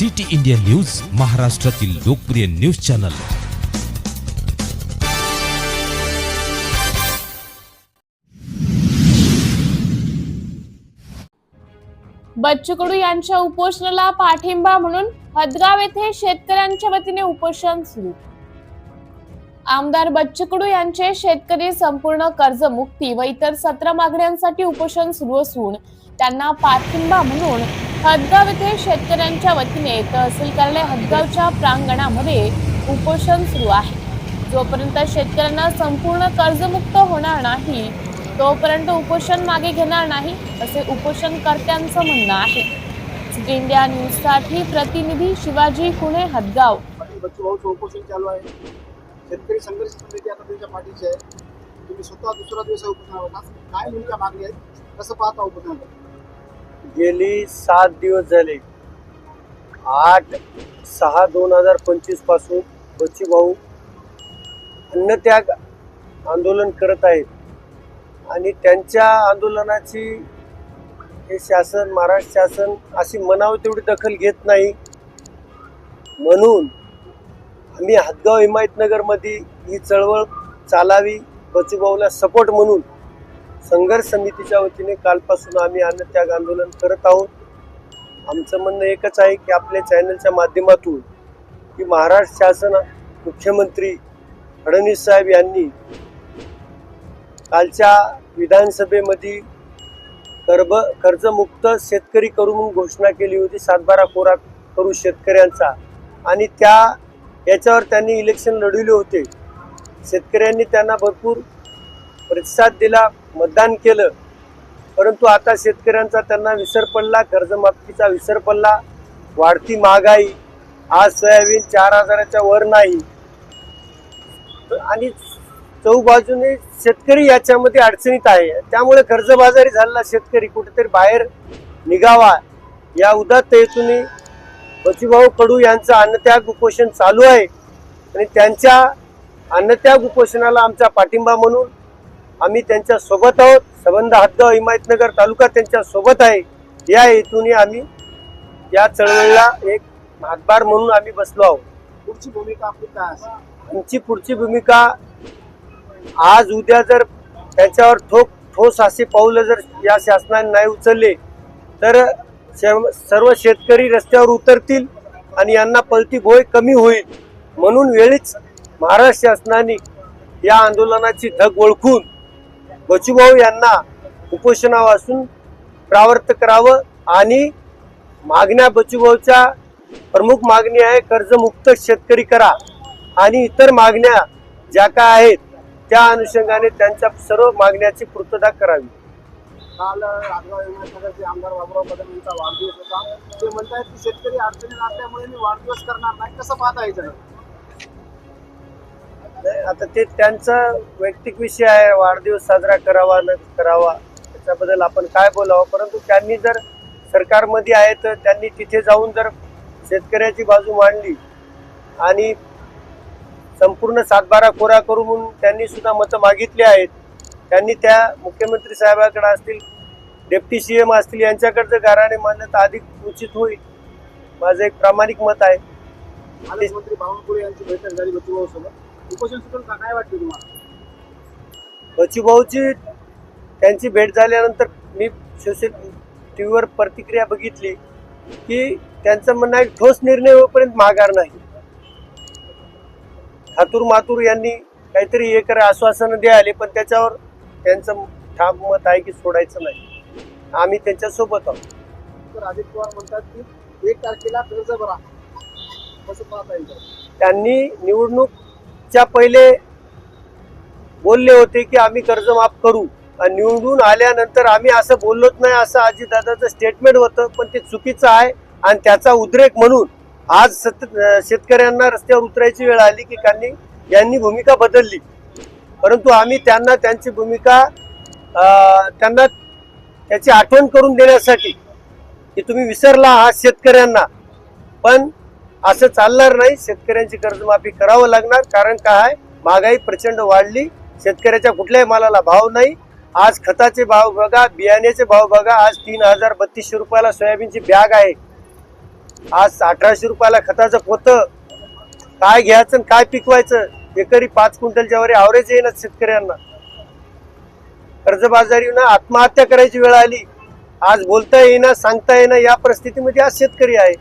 City India news महाराष्ट्रातील लोकप्रिय news channel. Bachchu Kadu यांच्या उपोषणाला पाठिंबा म्हणून हदगाव येथे शेतकऱ्यांच्या वतीने उपोषण सुरू. आमदार बच्चू कडू यांचे शेतकरी संपूर्ण कर्जमुक्ती व इतर सतरा मागण्यांसाठी उपोषण सुरू असून त्यांना पाठिंबा म्हणून हदगाव येथे शेतकऱ्यांच्या वतीने तहसील कार्यालय हदगावच्या प्रांगणामध्ये उपोषण सुरू आहे. जोपर्यंत शेतकऱ्यांना संपूर्ण कर्जमुक्त होणार नाही तोपर्यंत उपोषण मागे घेणार नाही असे उपोषणकर्त्यांचं म्हणणं आहे. सिटी इंडिया न्यूजसाठी प्रतिनिधी शिवाजी कुणे हदगाव. उपोषण चालू आहे. शेतकरी संघर्ष समिती आता त्यांच्या पाठीशी आहे. तुम्ही स्वतः दुसरा दिवस आहे उपोषणावर काय नेमक्या मागणी आहेत कसं पाहता उपोषणावर गेली सात दिवस झाले. आठ सहा दोन हजार पंचवीसपासून बच्चूभाऊ अन्नत्याग आंदोलन करत आहेत. आणि त्यांच्या आंदोलनाची हे शासन महाराष्ट्र शासन अशी मनावी तेवढी दखल घेत नाही. म्हणून आम्ही हदगाव हिमायतनगरमध्ये ही चळवळ चालावी बचूभाऊला सपोर्ट म्हणून संघर्ष समितीच्या वतीने कालपासून आम्ही अन्नत्याग आंदोलन करत आहोत. आमचं म्हणणं एकच आहे की आपल्या चॅनलच्या माध्यमातून की महाराष्ट्र शासन मुख्यमंत्री फडणवीस साहेब यांनी कालच्या विधानसभेमध्ये कर्ब कर्जमुक्त शेतकरी करू म्हणून घोषणा केली होती. सातबारा कोरा करू शेतकऱ्यांचा. आणि त्या याच्यावर त्यांनी इलेक्शन लढविले होते. शेतकऱ्यांनी त्यांना भरपूर प्रतिसाद दिला. मतदान केलं परंतु आता शेतकऱ्यांचा त्यांना विसर पडला कर्जमाफीचा विसर पडला वाढती महागाई आज सोयाबीन चार हजाराच्या वर नाही. आणि चौबाजूने शेतकरी याच्यामध्ये अडचणीत आहे. त्यामुळे कर्जबाजारी झालेला शेतकरी कुठेतरी बाहेर निघावा या उदात्त हेतूने बचूभाऊ कडू यांचं अन्नत्याग उपोषण चालू आहे. आणि त्यांच्या अन्नत्याग उपोषणाला आमचा पाठिंबा म्हणून आम्ही त्यांच्यासोबत आहोत. संबंध हदगाव हिमायतनगर तालुका त्यांच्यासोबत आहे. या हेतूने आम्ही या चळवळीला एक हातभार म्हणून आम्ही बसलो आहोत. पुढची भूमिका आपली काय असेल? आमची पुढची भूमिका आज उद्या जर त्याच्यावर ठोक ठोस असे पाऊलं जर या शासनाने नाही उचलले तर सर्व सर्व शेतकरी रस्त्यावर उतरतील आणि यांना पलती भोय कमी होईल. म्हणून वेळीच महाराष्ट्र शासनाने या आंदोलनाची धग ओळखून बचूभाऊ यांना उपोषणापासून प्रावर्त करावं आणि मागण्या बचूभाऊच्या प्रमुख मागणी आहे कर्जमुक्त शेतकरी करा आणि इतर मागण्या ज्या काय आहेत त्या अनुषंगाने त्यांच्या सर्व मागण्याची पूर्तता करावी. काल आमदार बाबुराव कदम यांचा वाढदिवस होता ते म्हणतात की शेतकरी अडचणीत असल्यामुळे मी वाढदिवस करणार नाही. कसं पाहता येईल आता ते त्यांचा वैयक्तिक विषय आहे वाढदिवस साजरा करावा न करावा त्याच्याबद्दल आपण काय बोलावं? परंतु त्यांनी जर सरकारमध्ये आहे तर त्यांनी तिथे जाऊन जर शेतकऱ्याची बाजू मांडली आणि संपूर्ण सातबारा कोरा करू म्हणून त्यांनी सुद्धा मतं मागितली आहेत त्यांनी त्या मुख्यमंत्री साहेबाकडे असतील डेप्टी सी एम असतील यांच्याकडे जर गाराने मान्यता अधिक उचित होईल. माझं एक प्रामाणिक मत आहे. पालकमंत्री बावनकुळे यांची बैठक झाली बच्चूभाऊ सोबत काय वाटते तुम्हाला? बचूभाऊची त्यांची भेट झाल्यानंतर मी सोशल टी व्हीवर प्रतिक्रिया बघितली की त्यांचं म्हणणं आहे ठोस निर्णय होईपर्यंत माघार नाही. ठातूर मातूर यांनी काहीतरी हे करा आश्वासनं द्यायला पण त्याच्यावर त्यांचं ठाम मत आहे की सोडायचं नाही. आम्ही त्यांच्यासोबत आहोत. तर अजित पवार म्हणतात की एक तारखेला कर्ज भरा. कसं पाहता येईल. त्यांनी च्या पहिले बोलले होते की आम्ही कर्ज माफ करू. आणि निवडून आल्यानंतर आम्ही असं बोललोच नाही असं आजीदादाचं स्टेटमेंट होतं पण ते चुकीचं आहे आणि त्याचा उद्रेक म्हणून आज सतत शेतकऱ्यांना रस्त्यावर उतरायची वेळ आली की त्यांनी यांनी भूमिका बदलली. परंतु आम्ही त्यांना त्यांची भूमिका त्यांना त्याची आठवण करून देण्यासाठी की तुम्ही विसरला आहात शेतकऱ्यांना. पण असं चालणार नाही. शेतकऱ्यांची कर्जमाफी करावं लागणार. कारण काय महागाई प्रचंड वाढली. शेतकऱ्याच्या कुठल्याही मालाला भाव नाही. आज खताचे भाव बघा बियाण्याचे भाव बघा. आज तीन हजार बत्तीसशे रुपयाला सोयाबीनची बॅग आहे. आज अठराशे रुपयाला खताचं पोत. काय घ्यायचं आणि काय पिकवायचं? एकरी पाच क्विंटलच्या वर आवरेज येईना शेतकऱ्यांना. कर्जबाजारीनं आत्महत्या करायची वेळ आली. आज बोलता येईना सांगता येईना या परिस्थितीमध्ये आज शेतकरी आहे.